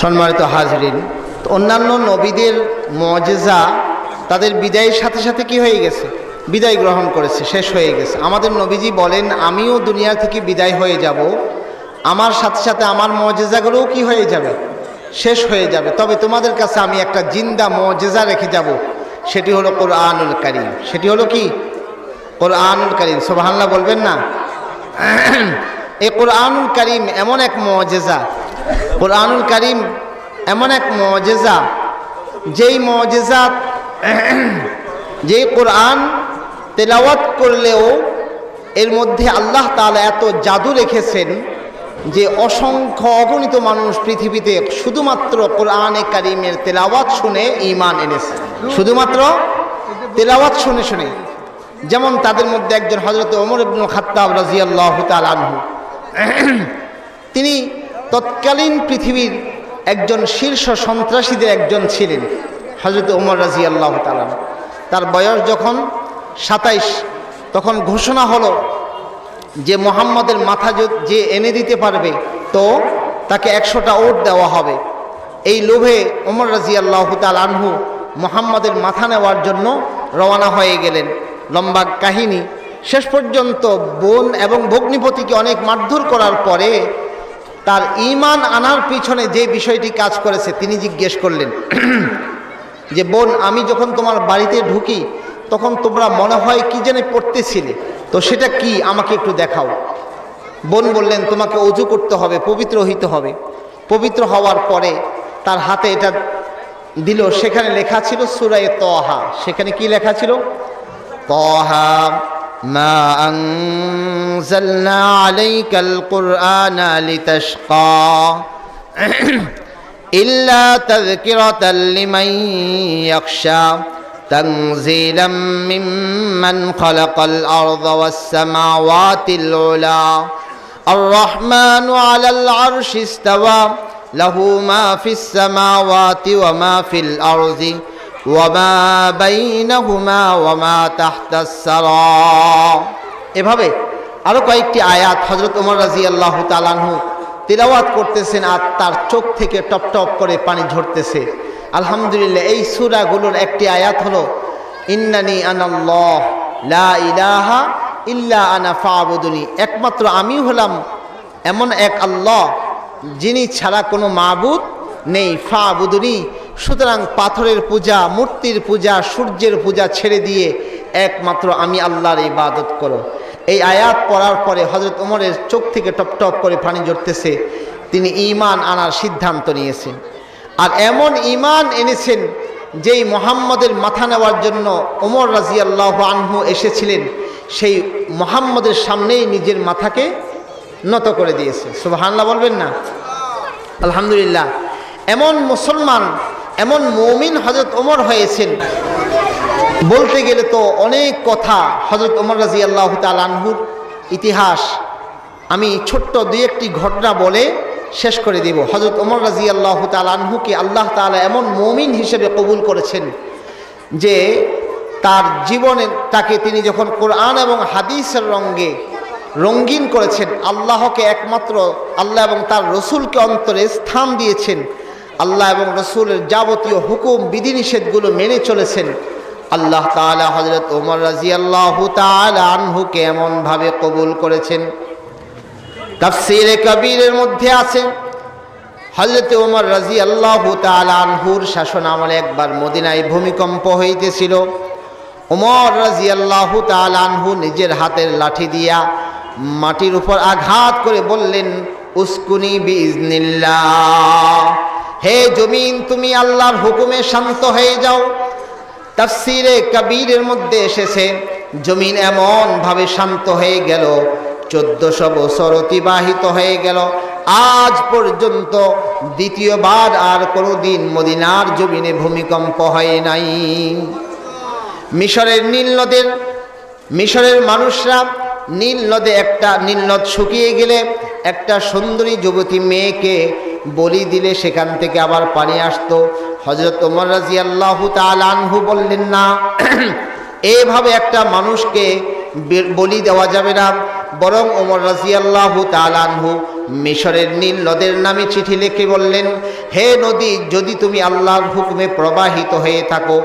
সম্মানিত হাজরিন অন্যান্য নবীদের মজেজা তাদের বিদায়ের সাথে সাথে কি হয়ে গেছে? বিদায় গ্রহণ করেছে, শেষ হয়ে গেছে। আমাদের নবীজি বলেন, আমিও দুনিয়া থেকে বিদায় হয়ে যাব। আমার সাথে সাথে আমার মজেজাগুলোও কি হয়ে যাবে? শেষ হয়ে যাবে। তবে তোমাদের কাছে আমি একটা জিন্দা মজেজা রেখে যাব। সেটি হলো কোরআনুল করিম। সেটি হলো কি? কোরআনুল করিম। সোবাহান্লা বলবেন না? এই কোরআনুল করিম এমন এক মজেজা কোরআনুল করিম এমন এক মজেজা, যেই মজেজা, যেই কোরআন তেলাওয়াত করলেও এর মধ্যে আল্লাহ তাআলা এত জাদু রেখেছেন যে অসংখ্য অগণিত মানুষ পৃথিবীতে শুধুমাত্র কোরআনে কারিমের তেলাওয়াত শুনে ইমান এনেছে। শুধুমাত্র তেলাওয়াত শুনে শুনে। যেমন তাদের মধ্যে একজন হজরত ওমর ইবনুল খাত্তাব রাজিয়াল্লাহ তাল আনহু। তিনি তৎকালীন পৃথিবীর একজন শীর্ষ সন্ত্রাসীদের একজন ছিলেন হজরত ওমর রাজি আল্লাহ তালাম তার বয়স যখন সাতাইশ, তখন ঘোষণা হলো যে মোহাম্মদের মাথা য- যে এনে দিতে পারবে, তো তাকে একশোটা ওট দেওয়া হবে। এই লোভে ওমর রাজি আল্লাহ তাল আনহু মোহাম্মদের মাথা নেওয়ার জন্য রওনা হয়ে গেলেন। লম্বা কাহিনী। শেষ পর্যন্ত বোন এবং ভগ্নিপতিকে অনেক মারধর করার পরে তার ইমান আনার পিছনে যে বিষয়টি কাজ করেছে, তিনি জিজ্ঞেস করলেন, যে বোন, আমি যখন তোমার বাড়িতে ঢুকি, তখন তোমরা মনে হয় কি যেন পড়তেছিলে? তো সেটা কি? আমাকে একটু দেখাও। বোন বললেন, তোমাকে অজু করতে হবে, পবিত্র হইতে হবে। পবিত্র হওয়ার পরে তার হাতে এটা দিল। সেখানে লেখা ছিল সুরায় তহা। সেখানে কি লেখা ছিল? তহা। ما أنزلنا عليك القرآن لتشقى إلا تذكرة لمن يخشى تنزيلا ممن خلق الأرض والسماوات العلى الرحمن على العرش استوى له ما في السماوات وما في الأرض এভাবে আরও কয়েকটি আয়াত হজরত উমর রাজি আল্লাহ তালু তিলাওয়াত করতেছেন আর তার চোখ থেকে টপ টপ করে পানি ঝরতেছে। আলহামদুলিল্লাহ, এই সুরাগুলোর একটি আয়াত হলো, ইন্নানি আনাল্লাহ লা ইল্লা আনা ফাবুদুনি। একমাত্র আমি হলাম এমন এক আল্লাহ, যিনি ছাড়া কোনো মাবুদ নেই, ফাবুদুনি। সুতরাং পাথরের পূজা, মূর্তির পূজা, সূর্যের পূজা ছেড়ে দিয়ে একমাত্র আমি আল্লাহর ইবাদত করো। এই আয়াত পড়ার পরে হজরত ওমরের চোখ থেকে টপ টপ করে পানি জড়তেছে তিনি ঈমান আনার সিদ্ধান্ত নিয়েছেন। আর এমন ঈমান এনেছেন যেই মোহাম্মদের মাথা নেওয়ার জন্য ওমর রাজি আল্লাহ আনহু এসেছিলেন, সেই মোহাম্মদের সামনেই নিজের মাথাকে নত করে দিয়েছে। সুবহানাল্লাহ বলবেন না? আলহামদুলিল্লাহ। এমন মুসলমান এমন মৌমিন হজরত ওমর হয়েছেন। বলতে গেলে তো অনেক কথা হজরত ওমর রাজি আল্লাহ আনহুর ইতিহাস। আমি ছোট্ট দুই একটি ঘটনা বলে শেষ করে দিব। হজরত ওমর রাজি আল্লাহ আনহুকে আল্লাহ তালা এমন মৌমিন হিসেবে কবুল করেছেন যে তার জীবনে তাকে তিনি যখন কোরআন এবং হাদিসের রঙ্গে রঙ্গিন করেছেন, আল্লাহকে একমাত্র আল্লাহ এবং তার রসুলকে অন্তরে স্থান দিয়েছেন। আল্লাহ এবং রসুলের যাবতীয় হুকুম, বিধিনিষেধগুলো মেনে চলেছেন। আল্লাহ তাআলা হজরত ওমর রাজি আল্লাহ আনহুকে এমনভাবে কবুল করেছেন। তাফসিরে কবিরের মধ্যে আছে হজরত ওমর রাজি আল্লাহ আনহুর শাসন আমলে একবার মদিনায় ভূমিকম্প হইতেছিল। ওমর রাজি আল্লাহ আনহু নিজের হাতের লাঠি দিয়া মাটির উপর আঘাত করে বললেন, উস্কুনি বিজনিল্লাহ হে জমিন, তুমি আল্লাহর হুকুমে শান্ত হয়ে যাও। তাফসিরে কবিরের মধ্যে এসেছে, জমিন এমনভাবে শান্ত হয়ে গেল, চোদ্দশো বছর অতিবাহিত হয়ে গেল। আজ পর্যন্ত দ্বিতীয়বার আর কোনো দিন মদিনার জমিনে ভূমিকম্প হয় নাই। মিশরের নীল নদের, মিশরের মানুষরা নীল নদে একটা নীল নদ শুকিয়ে গেলে একটা সুন্দরী যুবতী মেয়েকে বলি দিলে সেখান থেকে আবার পানি আসতো। হজরত ওমর রাজি আল্লাহ আনহু বললেন, না, এভাবে একটা মানুষকে বলি দেওয়া যাবে না। বরং ওমর রাজি আল্লাহ আনহু মিশরের নীল নদের নামে চিঠি লিখে বললেন, হে নদী, যদি তুমি আল্লাহর হুকুমে প্রবাহিত হয়ে থাকো,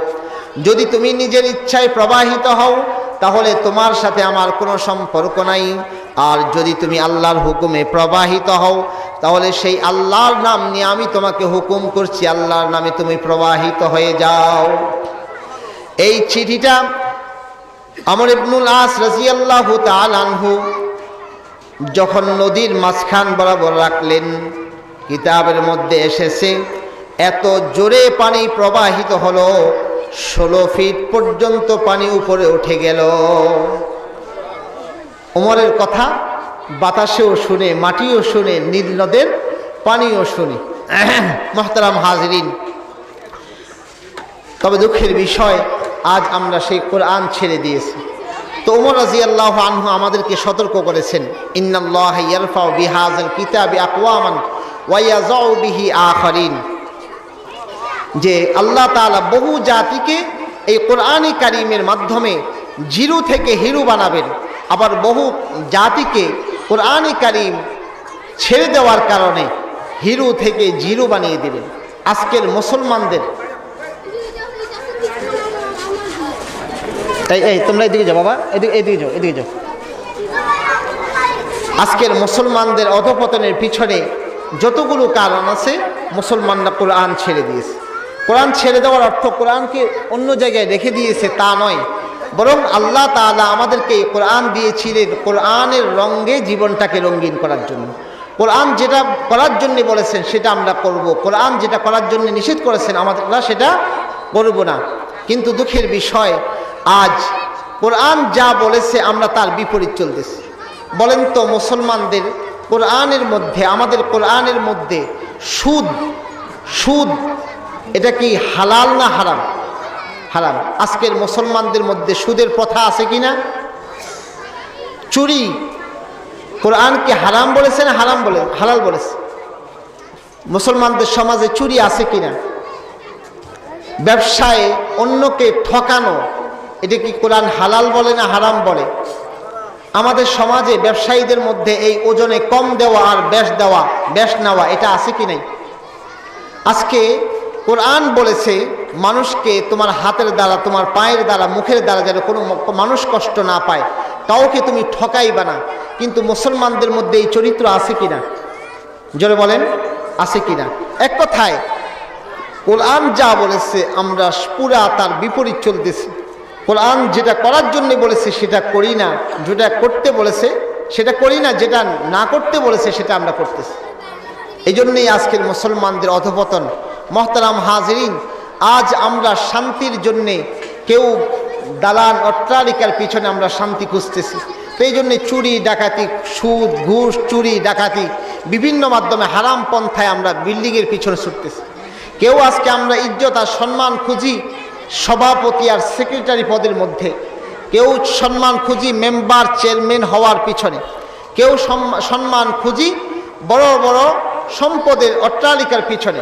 যদি তুমি নিজের ইচ্ছায় প্রবাহিত হও, তাহলে তোমার সাথে আমার কোনো সম্পর্ক নাই। আর যদি তুমি আল্লাহর হুকুমে প্রবাহিত হও, তাহলে সেই আল্লাহর নাম নিয়ে আমি তোমাকে হুকুম করছি, আল্লাহর নামে তুমি প্রবাহিত হয়ে যাও। এই চিঠিটা আমর ইবনুল আস রাজিয়াল্লাহু তালানহু যখন নদীর মাঝখান বরাবর রাখলেন, কিতাবের মধ্যে এসেছে, এত জোরে পানি প্রবাহিত হলো, ষোলো ফিট পর্যন্ত পানি উপরে উঠে গেল। ওমরের কথা বাতাসেও শুনে, মাটিও শুনে, নীল নদের পানিও শুনে। মহতারাম হাজরিন, তবে দুঃখের বিষয়, আজ আমরা সেই কোরআন ছেড়ে দিয়েছি। তো ওমর রাজি আল্লাহ আনহু আমাদেরকে সতর্ক করেছেন, ইন্নাল্লাহ আকওয়ামান যে আল্লাহ তাআলা বহু জাতিকে এই কোরআনী কারিমের মাধ্যমে জিরু থেকে হিরু বানাবেন। আবার বহু জাতিকে কোরআনী কারিম ছেড়ে দেওয়ার কারণে হিরু থেকে জিরু বানিয়ে দেবেন আজকের মুসলমানদের তাই, এই, তোমরা এদিকে যাও বাবা, এদিকে এদিকে যাও এদিকে যাও। আজকের মুসলমানদের অধপতনের পিছনে যতগুলো কারণ আছে, মুসলমানরা কোরআন ছেড়ে দিয়েছে। কোরআন ছেড়ে দেওয়ার অর্থ কোরআনকে অন্য জায়গায় রেখে দিয়েছে তা নয় বরং আল্লাহ তাআলা আমাদেরকে কোরআন দিয়েছিলেন কোরআনের রঙ্গে জীবনটাকে রঙিন করার জন্য। কোরআন যেটা করার জন্যে বলেছেন সেটা আমরা করব। কোরআন যেটা করার জন্য নিষেধ করেছেন আমরা সেটা করব না। কিন্তু দুঃখের বিষয়, আজ কোরআন যা বলেছে আমরা তার বিপরীত চলতেছি। বলেন তো মুসলমানদের কোরআনের মধ্যে, আমাদের কোরআনের মধ্যে সুদ সুদ এটা কি হালাল না হারাম? হারাম আজকের মুসলমানদের মধ্যে সুদের প্রথা আছে কি না? চুরি। কোরআন কি হারাম বলেছে না হারাম বলে হালাল বলেছে? মুসলমানদের সমাজে চুরি আছে কি না? ব্যবসায় অন্যকে ঠকানো, এটা কি কোরআন হালাল বলে না হারাম বলে? আমাদের সমাজে ব্যবসায়ীদের মধ্যে এই ওজনে কম দেওয়া আর ব্যাস দেওয়া ব্যাস নেওয়া, এটা আছে কি নাই? আজকে কোরআন বলেছে মানুষকে তোমার হাতের দ্বারা, তোমার পায়ের দ্বারা, মুখের দ্বারা যেন কোনো মানুষ কষ্ট না পায়, কাউকে তুমি ঠকাইবা না। কিন্তু মুসলমানদের মধ্যে এই চরিত্র আছে কিনা? জোরে বলেন, আছে কিনা? এক কথায়, কোরআন যা বলেছে, আমরা পুরা তার বিপরীত চলতেছি। কোরআন যেটা করার জন্য বলেছে, সেটা করি না। যেটা করতে বলেছে, সেটা করি না। যেটা না করতে বলেছে, সেটা আমরা করতেছি। এই জন্যই আজকের মুসলমানদের অধপতন। মহতারাম হাজরিন আজ আমরা শান্তির জন্যে কেউ দালান অট্টালিকার পিছনে আমরা শান্তি খুঁজতেছি। তো এই জন্যে চুরি, ডাকাতি, সুদ, ঘুষ, চুরি, ডাকাতি বিভিন্ন মাধ্যমে হারাম পন্থায় আমরা বিল্ডিংয়ের পিছনে ছুটতেছি। কেউ আজকে আমরা ইজ্জত আর সম্মান খুঁজি সভাপতি আর সেক্রেটারি পদের মধ্যে। কেউ সম্মান খুঁজি মেম্বার, চেয়ারম্যান হওয়ার পিছনে। কেউ সম্মান খুঁজি বড় বড় সম্পদের অট্টালিকার পিছনে।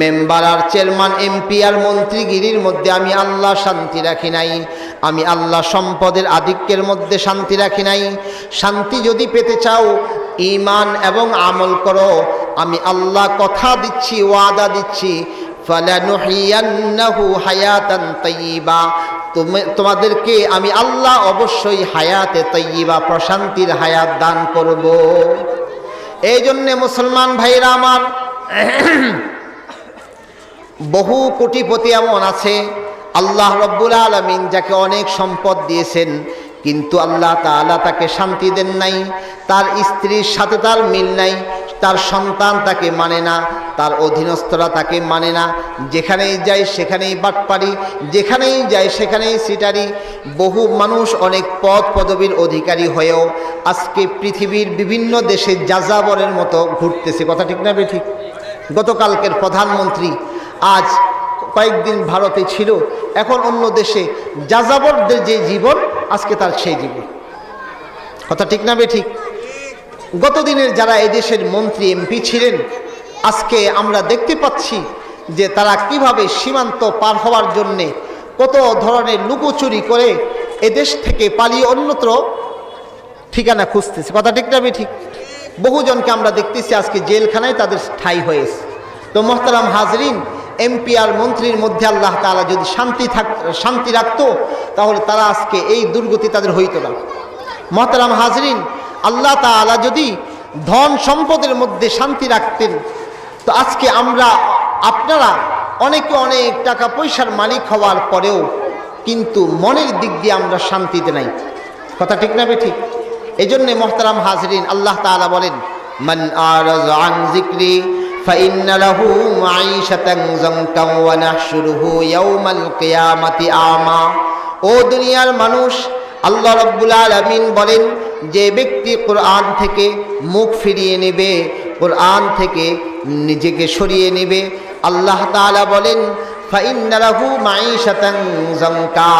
মেম্বার আর চেয়ারম্যান, এমপি আর মন্ত্রীগিরির মধ্যে আমি আল্লাহ শান্তি রাখি নাই। আমি আল্লাহ সম্পদের আধিক্যের মধ্যে শান্তি রাখি নাই। শান্তি যদি পেতে চাও ইমান এবং আমল করো। আমি আল্লাহ কথা দিচ্ছি, ওয়াদা দিচ্ছি। তোমাদেরকে আমি আল্লাহ অবশ্যই হায়াতে তৈবা প্রশান্তির হায়াত দান করব। এই জন্যে মুসলমান ভাইরা আমার বহু কোটিপতি এমন আছে, আল্লাহ রব্বুল আলমিন যাকে অনেক সম্পদ দিয়েছেন, কিন্তু আল্লাহ তালা তাকে শান্তি দেন নাই, তার স্ত্রীর সাথে তার মিল নাই, তার সন্তান তাকে মানে না, তার অধীনস্থরা তাকে মানে না, যেখানেই যায় সেখানেই বাটপারি যেখানেই যায় সেখানেই সিটারি, বহু মানুষ অনেক পদ পদবীর অধিকারী হয়েও আজকে পৃথিবীর বিভিন্ন দেশে যাযাবরের মতো ঘুরতেছে, কথা ঠিক না ঠিক? গতকালকের প্রধানমন্ত্রী আজ কয়েকদিন ভারতে ছিল, এখন অন্য দেশে যাযাবরদের যে জীবন, আজকে তার সেই জীবন। কথা ঠিক না বে ঠিক? গতদিনের যারা এদেশের মন্ত্রী, এমপি ছিলেন, আজকে আমরা দেখতে পাচ্ছি যে তারা কীভাবে সীমান্ত পার হওয়ার জন্যে কত ধরনের লুকোচুরি করে এদেশ থেকে পালিয়ে অন্যত্র ঠিকানা খুঁজতেছে। কথা ঠিক না ঠিক? বহুজনকে আমরা দেখতেছি আজকে জেলখানায় তাদের ঠাই হয়েছে। তো মোহতারাম হাজরিন এমপি আর মন্ত্রীর মধ্যে আল্লাহ তালা যদি শান্তি থাক, শান্তি রাখতো, তাহলে তারা আজকে এই দুর্গতি তাদের হইতো না। মহতারাম হাজরিন, আল্লাহ তালা যদি ধন সম্পদের মধ্যে শান্তি রাখতেন, তো আজকে আমরা, আপনারা অনেকে অনেক টাকা পয়সার মালিক হওয়ার পরেও কিন্তু মনের দিক দিয়ে আমরা শান্তিতে নাই। কথা ঠিক না ঠিক এই জন্যে মোহতারাম হাজরিন, আল্লাহ তালা বলেন, মান যিকরি فإن له معيشة ضنكا ونحشره يوم القيامة أعمى ও দুনিয়ার মানুষ আল্লাহ রব্বুল আলমিন বলেন যে ব্যক্তি কোরআন থেকে মুখ ফিরিয়ে নেবে কোরআন থেকে নিজেকে সরিয়ে নেবে আল্লাহ তাআলা বলেন ফাইন্নালাহু মাঈশাতান জানকা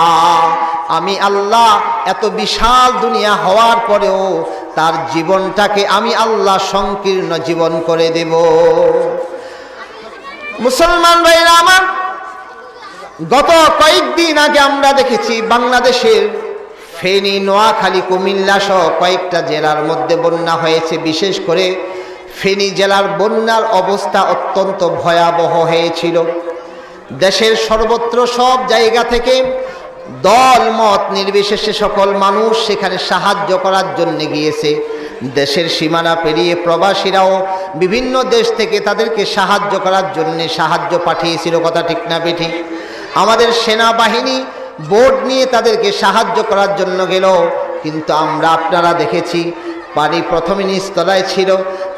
আমি আল্লাহ এত বিশাল দুনিয়া হওয়ার পরেও তার জীবনটাকে আমি আল্লাহ সংকীর্ণ জীবন করে দেব। মুসলমান ভাইরা আমার, গত কয়েকদিন আগে আমরা দেখেছি বাংলাদেশের ফেনী, নোয়াখালী, কুমিল্লা সহ কয়েকটা জেলার মধ্যে বন্যা হয়েছে। বিশেষ করে ফেনী জেলার বন্যার অবস্থা অত্যন্ত ভয়াবহ হয়েছিল। দেশের সর্বত্র সব জায়গা থেকে দল মত নির্বিশেষে সকল মানুষ সেখানে সাহায্য করার জন্য গিয়েছে। দেশের সীমানা পেরিয়ে প্রবাসীরাও বিভিন্ন দেশ থেকে তাদেরকে সাহায্য করার জন্য সাহায্য পাঠিয়েছিল, কথা ঠিক না বেঠি। আমাদের সেনাবাহিনী বোর্ড নিয়ে তাদেরকে সাহায্য করার জন্য গেল, কিন্তু আমরা আপনারা দেখেছি, পানি প্রথমে নিচতলায় ছিল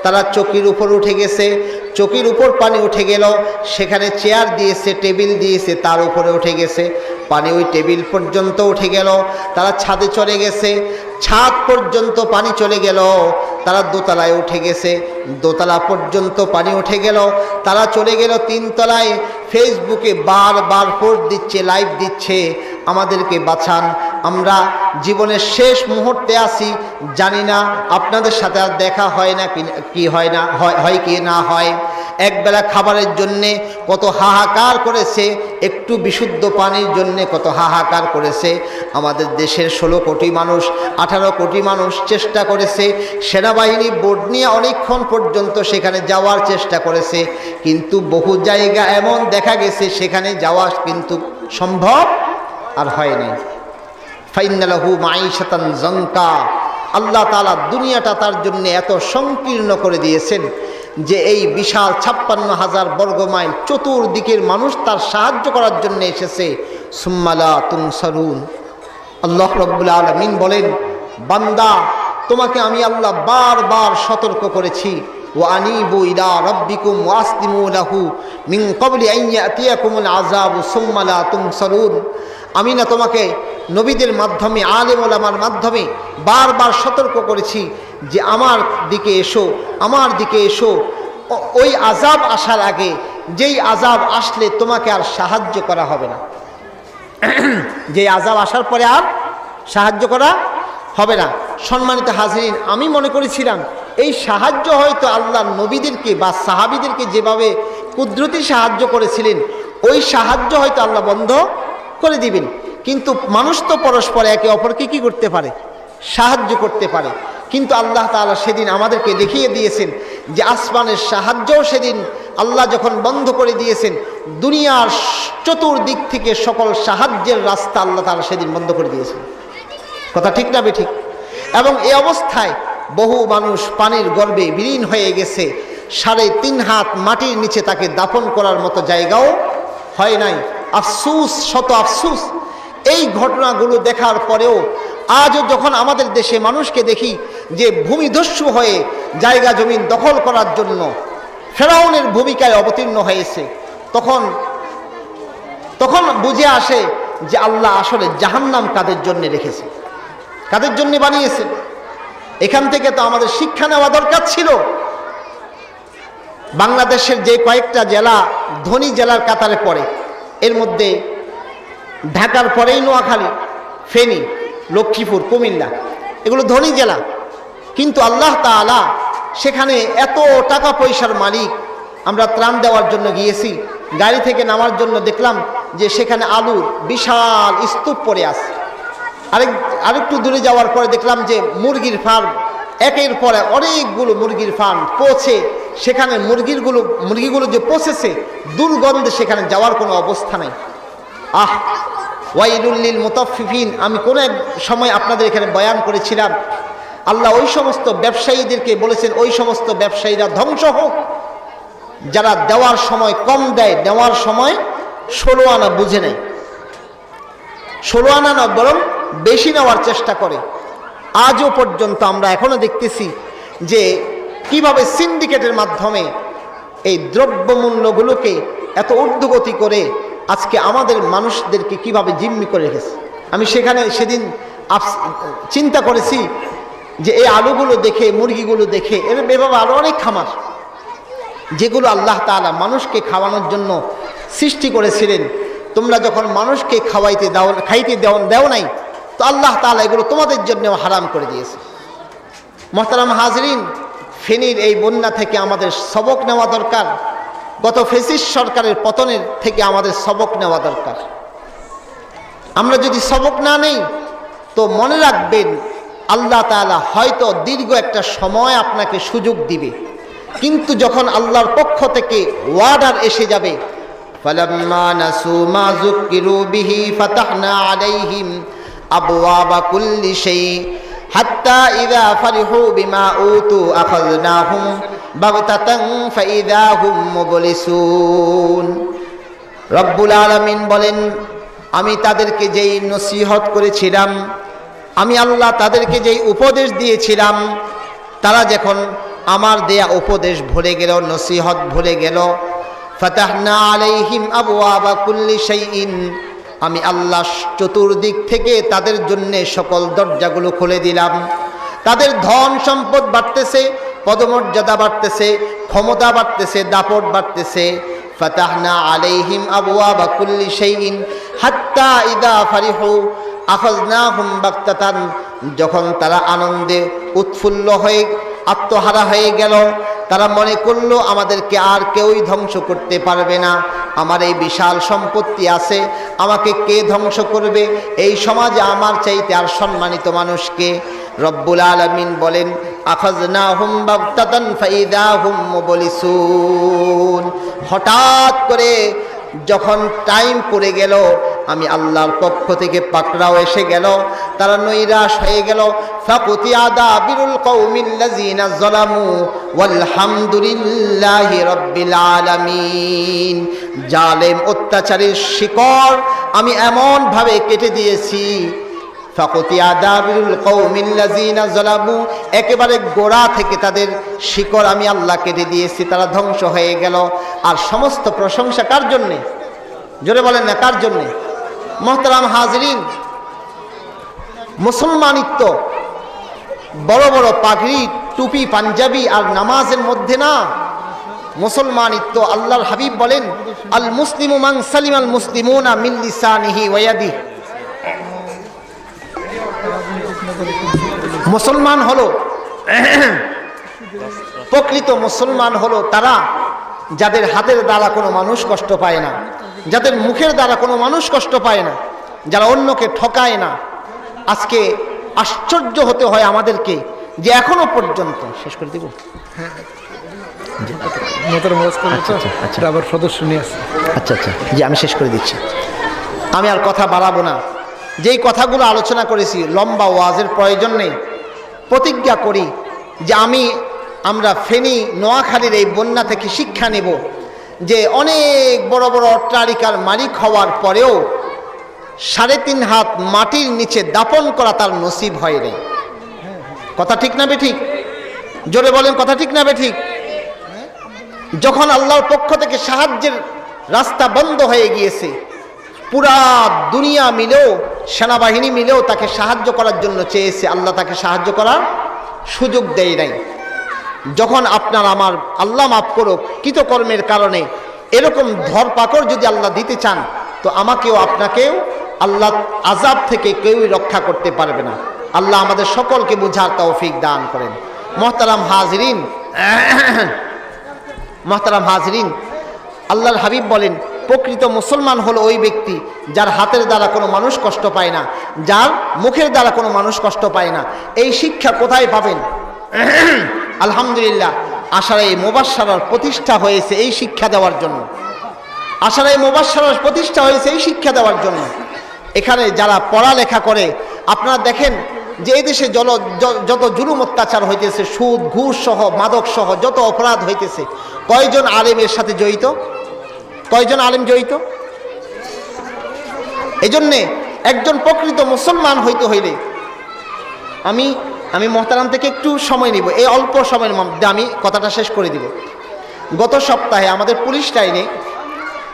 তারা চকির উপর উঠে গেছে। চকির উপর পানি উঠে গেল। সেখানে চেয়ার দিয়েছে, টেবিল দিয়েছে, তার উপরে উঠে গেছে। পানি ওই টেবিল পর্যন্ত উঠে গেল। তারা ছাদে চলে গেছে। ছাদ পর্যন্ত পানি চলে গেল। তারা দোতলায় উঠে গেছে। দোতলা পর্যন্ত পানি উঠে গেল। তারা চলে গেল তিনতলায়। ফেসবুকে বারবার পোস্ট দিচ্ছে, লাইভ দিচ্ছে। আমাদেরকে বাঁচান। আমরা জীবনের শেষ মুহূর্তে আসি জানি না আপনাদের সাথে আর দেখা হয় না কি- হয় না, হয় কি না হয়। একবেলা খাবারের জন্যে কত হাহাকার করেছে, একটু বিশুদ্ধ পানির জন্যে কত হাহাকার করেছে। আমাদের দেশের ষোলো কোটি মানুষ, আঠারো কোটি মানুষ চেষ্টা করেছে, সেনাবাহিনী বোর্ড নিয়ে অনেকক্ষণ পর্যন্ত সেখানে যাওয়ার চেষ্টা করেছে, কিন্তু বহু জায়গা এমন দেখা গেছে, সেখানে যাওয়া কিন্তু সম্ভব আর হয় নাই ফাইনালাহু মাইশাতান জঙ্কা আল্লাহ তালা দুনিয়াটা তার জন্য এত সংকীর্ণ করে দিয়েছেন যে এই বিশাল ছাপ্পান্ন হাজার বর্গ মাইল চতুর্দিকের মানুষ তার সাহায্য করার জন্য এসেছে। সুম্মালা তুম সরুন আল্লাহ রব্বুল আলমিন বলেন, বান্দা, তোমাকে আমি আল্লাহ বারবার সতর্ক করেছি। ও আনিবু ইলা রব্বিকুম ওয়াসলিমু লাহু মিন কবলি আন ইয়াতিয়াকুমুল আযাবু আমি না তোমাকে নবীদের মাধ্যমে, আলেম ওলামার মাধ্যমে বারবার সতর্ক করেছি যে আমার দিকে এসো, আমার দিকে এসো। ওই আজাব আসার আগে যেই আজাব আসলে তোমাকে আর সাহায্য করা হবে না। যে আজাব আসার পরে আর সাহায্য করা হবে না। সম্মানিত হাজরিন, আমি মনে করেছিলাম এই সাহায্য হয়তো আল্লাহ নবীদেরকে বা সাহাবিদেরকে যেভাবে কুদরতি সাহায্য করেছিলেন, ওই সাহায্য হয়তো আল্লাহ বন্ধ করে দিবেন। কিন্তু মানুষ তো পরস্পর একে অপরকে কি করতে পারে? সাহায্য করতে পারে। কিন্তু আল্লাহ তাআলা সেদিন আমাদেরকে দেখিয়ে দিয়েছেন যে আসমানের সাহায্যও সেদিন আল্লাহ যখন বন্ধ করে দিয়েছেন, দুনিয়ার চতুর্দিক থেকে সকল সাহায্যের রাস্তা আল্লাহ তালা সেদিন বন্ধ করে দিয়েছেন। কথা ঠিক না ঠিক এবং এ অবস্থায় বহু মানুষ পানির গর্ভে বিলীন হয়ে গেছে। সাড়ে তিন হাত মাটির নিচে তাকে দাফন করার মতো জায়গাও হয় নাই। আফসুস, শত আফসুস। এই ঘটনাগুলো দেখার পরেও আজও যখন আমাদের দেশে মানুষকে দেখি যে ভূমিদস্যু হয়ে জায়গা জমিন দখল করার জন্য ফেরাউনের ভূমিকায় অবতীর্ণ হয়েছে, তখন তখন বুঝে আসে যে আল্লাহ আসলে জাহান্নাম কাদের জন্য রেখেছে, কাদের জন্য বানিয়েছে। এখান থেকে তো আমাদের শিক্ষা নেওয়া দরকার ছিল। বাংলাদেশের যে কয়েকটা জেলা ধনী জেলার কাতারে পড়ে এর মধ্যে ঢাকার পরেই নোয়াখালী, ফেনী, লক্ষ্মীপুর, কুমিল্লা, এগুলো ধনী জেলা। কিন্তু আল্লাহ তাআলা সেখানে এত টাকা পয়সার মালিক। আমরা ত্রাণ দেওয়ার জন্য গিয়েছি, গাড়ি থেকে নামার জন্য দেখলাম যে সেখানে আলুর বিশাল স্তূপ পড়ে আছে। আরেক, আরেকটু দূরে যাওয়ার পরে দেখলাম যে মুরগির ফার্ম একের পরে অনেকগুলো মুরগির ফার্ম পৌঁছে সেখানে মুরগিরগুলো মুরগিগুলো যে পচেছে দুর্গন্ধে সেখানে যাওয়ার কোনো অবস্থা নেই। আহ ওয়াইলুল্লিল মুতাফিফিন আমি কোনো এক সময় আপনাদের এখানে বয়ান করেছিলাম। আল্লাহ ওই সমস্ত ব্যবসায়ীদেরকে বলেছেন, ওই সমস্ত ব্যবসায়ীরা ধ্বংস হোক। যারা দেওয়ার সময় কম দেয়, দেওয়ার সময় ষোলো আনা বুঝে নেয়। ষোলো আনা না, বরং বেশি নেওয়ার চেষ্টা করে। আজও পর্যন্ত আমরা এখনও দেখতেছি যে কীভাবে সিন্ডিকেটের মাধ্যমে এই দ্রব্যমূল্যগুলোকে এত ঊর্ধ্বগতি করে আজকে আমাদের মানুষদেরকে কীভাবে জিম্মি করে রেখেছে? আমি সেখানে সেদিন চিন্তা করেছি যে এই আলুগুলো দেখে, মুরগিগুলো দেখে, এর এভাবে আরও অনেক খামার যেগুলো আল্লাহ তাআলা মানুষকে খাওয়ানোর জন্য সৃষ্টি করেছিলেন। তোমরা যখন মানুষকে খাওয়াইতে দাও, খাইতে দেও দেও নাই, তো আল্লাহ তাআলা এগুলো তোমাদের জন্য হারাম করে দিয়েছে। মহতারাম হাজরিন ফেনীর এই বন্যা থেকে আমাদের সবক নেওয়া দরকার গত ফেসিস সরকারের পতনের থেকে আমাদের সবক নেওয়া দরকার আমরা যদি সবক না নেই তো মনে রাখবেন আল্লাহ তাআলা হয়তো দীর্ঘ একটা সময় আপনাকে সুযোগ দিবে কিন্তু যখন আল্লাহর পক্ষ থেকে ওয়ার্ডার এসে যাবে فلما نسوا ما ذكروا به فتحنا عليهم أبواب كل شيء হাত্তা ইদা ফারিহু বিমা উতু আখাযনাহুম বাগতাতান ফাইদা হুম মুবলিসুন। রব্বুল আলামিন বলেন, আমি তাদেরকে যেই নসিহত করেছিলাম, আমি আল্লাহ তাদেরকে যেই উপদেশ দিয়েছিলাম, তারা যখন আমার দেয়া উপদেশ ভুলে গেল, নসিহত ভুলে গেল, ফাতাহনা আলাইহিম আবওয়াবা কুল্লি শাইইন আমি আল্লাহ চতুর্দিক থেকে তাদের জন্যে সকল দরজাগুলো খুলে দিলাম। তাদের ধন সম্পদ বাড়তেছে, পদমর্যাদা বাড়তেছে, ক্ষমতা বাড়তেছে, দাপট বাড়তেছে। ফাতাহনা আলাইহিম আবওয়াবা কুল্লি শাইইন হাত্তা ইদা ফারিহু আখাযনাহুম বাগতাতান। যখন তারা আনন্দে উৎফুল্ল হয়ে, আত্মহারা হয়ে গেল, তারা মনে করল, আমাদেরকে আর কেউই ধ্বংস করতে পারবে না। আমার এই বিশাল সম্পত্তি আছে, আমাকে কে ধ্বংস করবে? এই সমাজে আমার চাইতে আর সম্মানিত মানুষকে রব্বুল আলমিন বলেন হঠাৎ করে যখন টাইম পড়ে গেল আমি আল্লাহর পক্ষ থেকে পাকড়াও এসে গেল, তারা নৈরাশ হয়ে গেল। ফাকুতি আদা বিরুল কৌমিল্লাজিনা জলামু ওয়ালহামদুলিল্লাহি রব্বিল আলামিন। জালেম অত্যাচারের শিকড় আমি এমনভাবে কেটে দিয়েছি। একেবারে গোড়া থেকে তাদের শিকড় আমি আল্লাহ কেটে দিয়েছি, তারা ধ্বংস হয়ে গেল। আর সমস্ত প্রশংসা কার জন্যে? জোরে বলেন না, কার জন্যে? মোহতারাম হাজরিন, মুসলমানিত্ব, বড় বড় পাগড়ি, টুপি, পাঞ্জাবি আর নামাজের মধ্যে না, মুসলমানিত্ব আল্লাহর হাবিব বলেন, আল মুসলিম মাং সালিম আল মুসলিমুনা মিন লিসানিহি ওয়াদি মুসলমান হলো, প্রকৃত মুসলমান হলো তারা যাদের হাতের দ্বারা কোনো মানুষ কষ্ট পায় না। যাদের মুখের দ্বারা কোনো মানুষ কষ্ট পায় না যারা অন্যকে ঠকায় না। আজকে আশ্চর্য হতে হয় আমাদেরকে যে এখনও পর্যন্ত শেষ করে দিব। মোটর মজ করব তো আচ্ছা, আচ্ছা। আবার সদস্য নিয়ে আচ্ছা আচ্ছা জি আমি শেষ করে দিচ্ছি। আমি আর কথা বাড়াবো না। যেই কথাগুলো আলোচনা করেছি লম্বা ওয়াজের প্রয়োজন নেই। প্রতিজ্ঞা করি যে আমি আমরা ফেনী নোয়াখালীর এই বন্যা থেকে শিক্ষা নেব। যে অনেক বড় বড় অট্টালিকার মালিক হওয়ার পরেও সাড়ে তিন হাত মাটির নিচে দাপন করা তার নসিব হয় রে কথা ঠিক না বে ঠিক? জোরে বলেন, কথা ঠিক না বে ঠিক? যখন আল্লাহর পক্ষ থেকে সাহায্যের রাস্তা বন্ধ হয়ে গিয়েছে, পুরা দুনিয়া মিলেও, সেনাবাহিনী মিলেও তাকে সাহায্য করার জন্য চেয়েছে। আল্লাহ তাকে সাহায্য করার সুযোগ দেয় নাই। যখন আপনার আমার আল্লাহ মাফ করুক, কৃতকর্মের কারণে এরকম ধরপাকড় যদি আল্লাহ দিতে চান, তো আমাকেও আপনাকেও আল্লাহ আজাব থেকে কেউই রক্ষা করতে পারবে না। আল্লাহ আমাদের সকলকে বুঝার তৌফিক দান করেন। মহতারাম হাজরিন মহতারাম হাজরিন, আল্লাহর হাবিব বলেন, প্রকৃত মুসলমান হলো ওই ব্যক্তি যার হাতের দ্বারা কোনো মানুষ কষ্ট পায় না, যার মুখের দ্বারা কোনো মানুষ কষ্ট পায় না। এই শিক্ষা কোথায় পাবেন? আলহামদুলিল্লাহ আশার এই মোবাসার প্রতিষ্ঠা হয়েছে এই শিক্ষা দেওয়ার জন্য। আশার এই মোবাসার প্রতিষ্ঠা হয়েছে এই শিক্ষা দেওয়ার জন্য। এখানে যারা পড়ালেখা করে, আপনারা দেখেন যে এই দেশে জল যত জুলুম অত্যাচার হইতেছে, সুদ, ঘুষ সহ, মাদক সহ, যত অপরাধ হইতেছে, কয়জন আলেমের সাথে জড়িত? কয়জন আলেম জড়িত? এজন্যে একজন প্রকৃত মুসলমান হইতে হইলে আমি আমি মহতারাম থেকে একটু সময় নিব, এই অল্প সময়ের মধ্যে আমি কথাটা শেষ করে দিব। গত সপ্তাহে আমাদের পুলিশ লাইনে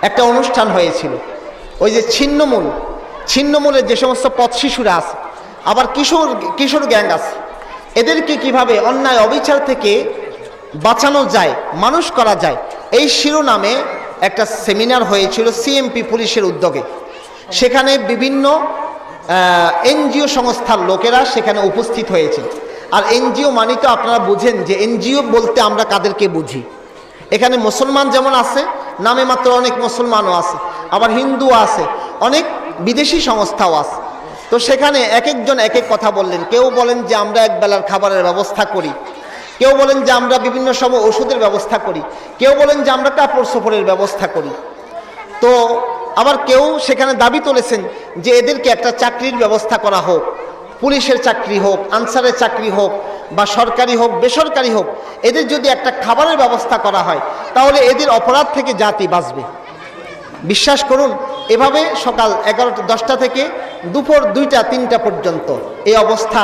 একটা অনুষ্ঠান হয়েছিল। ওই যে ছিন্নমূল, ছিন্নমূলের যে সমস্ত পথ শিশুরা আছে, আবার কিশোর কিশোর গ্যাং আছে, এদেরকে কীভাবে অন্যায়, অবিচার থেকে বাঁচানো যায়, মানুষ করা যায়, এই শিরোনামে একটা সেমিনার হয়েছিল সিএমপি পুলিশের উদ্যোগে। সেখানে বিভিন্ন এনজিও সংস্থার লোকেরা সেখানে উপস্থিত হয়েছে। আর এনজিও মানি তো আপনারা বুঝেন যে এনজিও বলতে আমরা কাদেরকে বুঝি। এখানে মুসলমান যেমন আছে, নামে মাত্র অনেক মুসলমানও আছে, আবার হিন্দু আছে, অনেক বিদেশি সংস্থাও আছে। তো সেখানে এক একজন এক এক কথা বললেন। কেউ বলেন যে আমরা এক বেলার খাবারের ব্যবস্থা করি। কেউ বলেন যে আমরা বিভিন্ন সময় ওষুধের ব্যবস্থা করি। কেউ বলেন যে আমরা কাপড় সফরের ব্যবস্থা করি। তো আবার কেউ সেখানে দাবি তুলেছেন যে এদেরকে একটা চাকরির ব্যবস্থা করা হোক, পুলিশের চাকরি হোক, আনসারের চাকরি হোক, বা সরকারি হোক, বেসরকারি হোক, এদের যদি একটা খাবারের ব্যবস্থা করা হয়, তাহলে এদের অপরাধ থেকে জাতি বাঁচবে। বিশ্বাস করুন, এভাবে সকাল এগারোটা, দশটা থেকে দুপুর দুইটা, তিনটা পর্যন্ত এই অবস্থা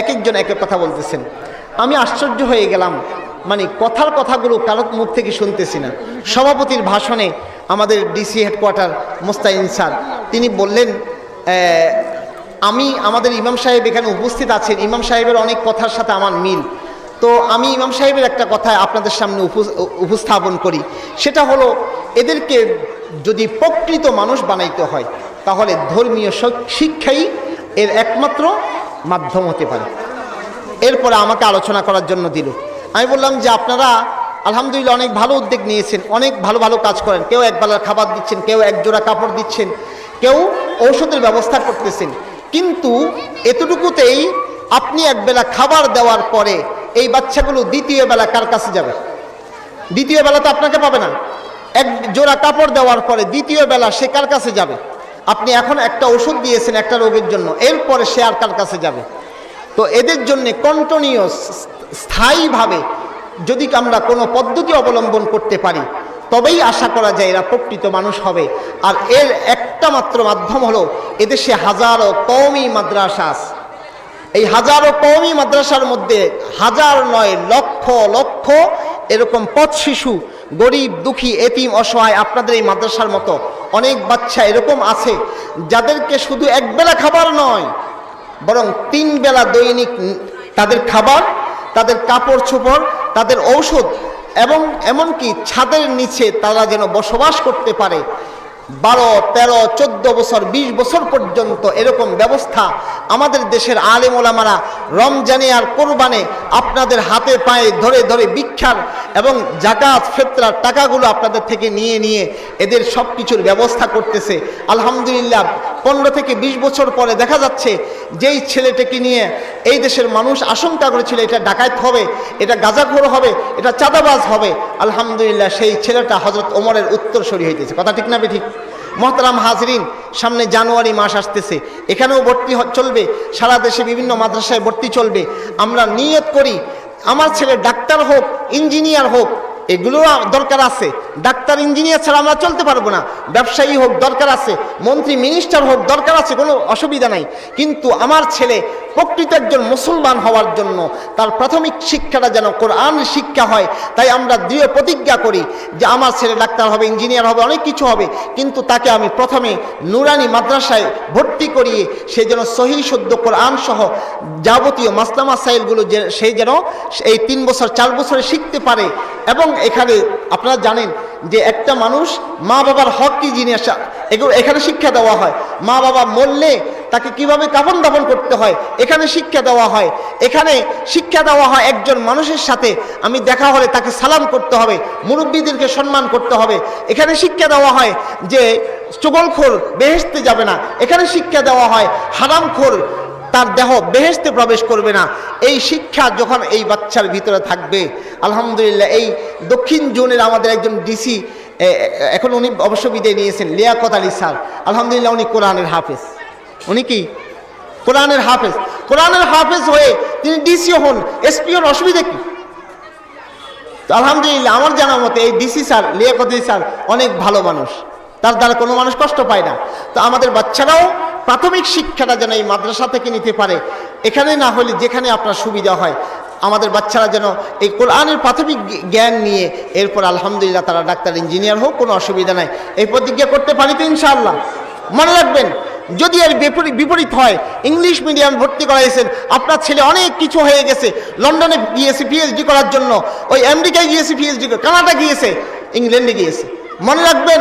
এক একজন এক এক কথা বলতেছেন। আমি আশ্চর্য হয়ে গেলাম মানে কথার কথাগুলো কারও মুখ থেকে শুনতেছি না। সভাপতির ভাষণে আমাদের ডিসি হেডকোয়ার্টার মোস্তাইন স্যার। তিনি বললেন আমি আমাদের ইমাম সাহেব এখানে উপস্থিত আছেন। ইমাম সাহেবের অনেক কথার সাথে আমার মিল। তো আমি ইমাম সাহেবের একটা কথা আপনাদের সামনে উপ- উপস্থাপন করি। সেটা হলো, এদেরকে যদি প্রকৃত মানুষ বানাইতে হয়, তাহলে ধর্মীয় শিক্ষাই এর একমাত্র মাধ্যম হতে পারে। এরপরে আমাকে আলোচনা করার জন্য দিল। আমি বললাম যে, আপনারা আলহামদুলিল্লাহ অনেক ভালো উদ্যোগ নিয়েছেন, অনেক ভালো ভালো কাজ করেন। কেউ একবেলার খাবার দিচ্ছেন, কেউ এক জোড়া কাপড় দিচ্ছেন, কেউ ঔষধের ব্যবস্থা করতেছেন। কিন্তু এতটুকুতেই আপনি একবেলা খাবার দেওয়ার পরে এই বাচ্চাগুলো দ্বিতীয় বেলা কার কাছে যাবে? দ্বিতীয় বেলা তো আপনাকে পাবে না। এক জোড়া কাপড় দেওয়ার পরে দ্বিতীয় বেলা সে কার কাছে যাবে? আপনি এখন একটা ওষুধ দিয়েছেন একটা রোগের জন্য, এরপরে সে আর কার কাছে যাবে? তো এদের জন্য কন্টিনিউস স্থায়ীভাবে যদি আমরা কোনো পদ্ধতি অবলম্বন করতে পারি, তবেই আশা করা যায় এরা প্রকৃত মানুষ হবে। আর এর একটা মাত্র মাধ্যম হলো, এদেশে হাজারো কওমি মাদ্রাসা এই হাজারো কওমি মাদ্রাসার মধ্যে হাজার নয়, লক্ষ লক্ষ এরকম পথ শিশু, গরিব, দুঃখী, এতিম, অসহায় আপনাদের এই মাদ্রাসার মতো অনেক বাচ্চা এরকম আছে, যাদেরকে শুধু একবেলা খাবার নয়, বরং তিন বেলা দৈনিক তাদের খাবার, তাদের কাপড় চোপড় তাদের ঔষধ এবং এমনকি ছাদের নিচে তারা যেন বসবাস করতে পারে বারো, তেরো, চোদ্দ বছর ২০ বছর পর্যন্ত এরকম ব্যবস্থা আমাদের দেশের আলেম ওলামারা রমজানে আর কোরবানে আপনাদের হাতে পায়ে ধরে ধরে ভিক্ষার এবং জাকাত, ফেতরার টাকাগুলো আপনাদের থেকে নিয়ে নিয়ে এদের সব কিছুর ব্যবস্থা করতেছে। আলহামদুলিল্লাহ, পনেরো থেকে ২০ বছর পরে দেখা যাচ্ছে যেই ছেলেটাকে নিয়ে এই দেশের মানুষ আশঙ্কা করেছিল, এটা ডাকাত হবে, এটা গাজাখোর হবে, এটা চাঁদাবাজ হবে। আলহামদুলিল্লাহ, সেই ছেলেটা হজরত ওমরের উত্তরসূরি হইতেছে। কথা ঠিক না ঠিক মহতারাম হাজরিন, সামনে জানুয়ারি মাস আসতেছে। এখানেও ভর্তি চলবে, সারা দেশে বিভিন্ন মাদ্রাসায় ভর্তি চলবে। আমরা নিয়ত করি, আমার ছেলে ডাক্তার হোক, ইঞ্জিনিয়ার হোক এগুলো দরকার আছে। ডাক্তার, ইঞ্জিনিয়ার ছাড়া আমরা চলতে পারব না। ব্যবসায়ী হোক দরকার আছে, মন্ত্রী মিনিস্টার হোক দরকার আছে, কোনো অসুবিধা নাই। কিন্তু আমার ছেলে প্রকৃত একজন মুসলমান হওয়ার জন্য তার প্রাথমিক শিক্ষাটা যেন কোরআন শিক্ষা হয়, তাই আমরা দৃঢ় প্রতিজ্ঞা করি যে আমার ছেলে ডাক্তার হবে, ইঞ্জিনিয়ার হবে, অনেক কিছু হবে। কিন্তু তাকে আমি প্রথমে নুরানি মাদ্রাসায় ভর্তি করিয়ে সে যেন সহি, শুদ্ধ কোরআন সহ যাবতীয় মাসলামা সাইলগুলো যে সে যেন এই তিন বছর, চার বছরে শিখতে পারে এবং এখানে আপনারা জানেন যে একটা মানুষ মা বাবার হক কি জিনিস এখানে শিক্ষা দেওয়া হয়। মা বাবা মরলে তাকে কীভাবে কাফন দাফন করতে হয়, এখানে শিক্ষা দেওয়া হয়। এখানে শিক্ষা দেওয়া হয় একজন মানুষের সাথে। আমি দেখা হলে তাকে সালাম করতে হবে, মুরব্বীদেরকে সম্মান করতে হবে। এখানে শিক্ষা দেওয়া হয় যে চগলখোর বেহেস্তে যাবে না। এখানে শিক্ষা দেওয়া হয়, হারামখোর তার দেহ বেহেস্তে প্রবেশ করবে না। এই শিক্ষা যখন এই বাচ্চার ভিতরে থাকবে, আলহামদুলিল্লাহ এই দক্ষিণ জোনের আমাদের একজন ডিসি এখন উনি অবশ্য বিদায় নিয়েছেন, লিয়াকত আলী স্যার। আলহামদুলিল্লাহ উনি কোরআনের হাফেজ। উনি কি? কোরআনের হাফেজ। কোরআনের হাফেজ হয়ে তিনি ডিসিও হন এসপি হন, অসুবিধা কি? আলহামদুলিল্লাহ, আমার জানা মতে এই DC sir, Liaquat Ali sir অনেক ভালো মানুষ। তার দ্বারা কোনো মানুষ কষ্ট পায় না। তো আমাদের বাচ্চারাও প্রাথমিক শিক্ষাটা যেন এই মাদ্রাসা থেকে নিতে পারে। এখানে না হলে যেখানে আপনার সুবিধা হয়, আমাদের বাচ্চারা যেন এই কোরআনের প্রাথমিক জ্ঞান নিয়ে এরপর আলহামদুলিল্লাহ তারা ডাক্তার, ইঞ্জিনিয়ার হোক, কোনো অসুবিধা নাই। এই প্রতিজ্ঞা করতে পারি তো ইনশাআল্লাহ। মনে রাখবেন, যদি এর বিপরীত বিপরীত হয়, ইংলিশ মিডিয়াম ভর্তি করাইছেন, আপনার ছেলে অনেক কিছু হয়ে গেছে। লন্ডনে গিয়েছে পিএইচডি করার জন্য, ওই আমেরিকায় গিয়েছে পিএইচডি কানাডা গিয়েছে, ইংল্যান্ডে গিয়েছে। মনে রাখবেন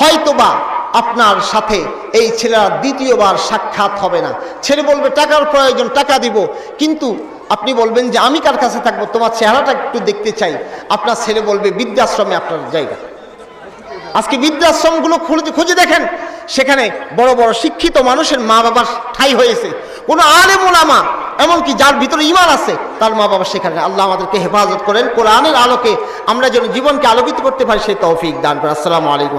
হয়তোবা আপনার সাথে এই ছেলেরা দ্বিতীয়বার সাক্ষাৎ হবে না। ছেলে বলবে, টাকার প্রয়োজন, টাকা দিব। কিন্তু আপনি বলবেন যে, আমি কার কাছে থাকব? তোমার চেহারাটা একটু দেখতে চাই। আপনার ছেলে বলবে, বৃদ্ধাশ্রমে আপনার জায়গা। আজকে বৃদ্ধাশ্রমগুলো খুঁজে খুঁজে দেখেন, সেখানে বড় বড় শিক্ষিত মানুষের মা বাবার ঠাই হয়েছে। কোনো আলে মোলামা এমনকি যার ভিতরে ইমান আছে, তার মা বাবা সেখানে। আল্লাহ আমাদেরকে হেফাজত করেন। কোরআনের আলোকে আমরা যেন জীবনকে আলোকিত করতে পারি, সেই তৌফিক দান করেন। আসসালামু আলাইকুম